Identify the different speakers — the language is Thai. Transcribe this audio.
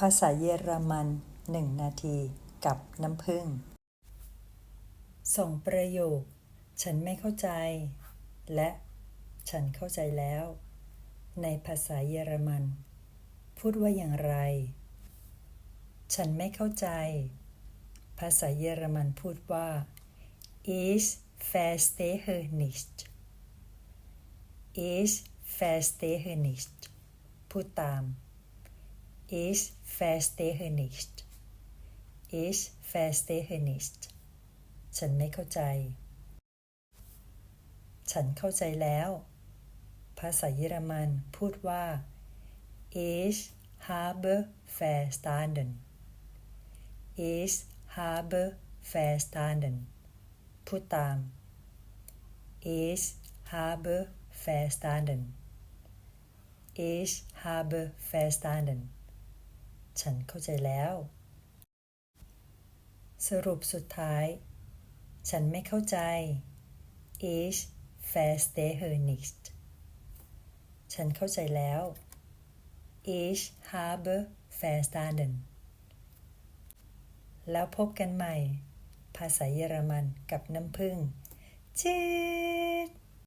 Speaker 1: ภาษาเยอรมันหนึ่งนาทีกับน้ำผึ้งส่งประโยค ฉันไม่เข้าใจ และฉันเข้าใจแล้ว ในภาษาเยอรมัน พูดว่าอย่างไร ฉันไม่เข้าใจ ภาษาเยอรมันพูดว่า ich verstehe nicht ich verstehe nicht พูดตาม Ich verstehe nicht Ich verstehe nicht ฉันไม่เข้าใจ ฉันเข้าใจแล้ว ภาษาเยอรมันพูดว่า Ich habe verstanden Ich habe verstanden พูดตาม Ich habe verstanden Ich habe verstanden ฉันเข้าใจแล้ว สรุปสุดท้าย ฉันไม่เข้าใจ Ich verstehe nicht ฉันเข้าใจแล้ว Ich habe verstanden แล้วพบกันใหม่ ภาษาเยอรมันกับน้ำผึ้งจิต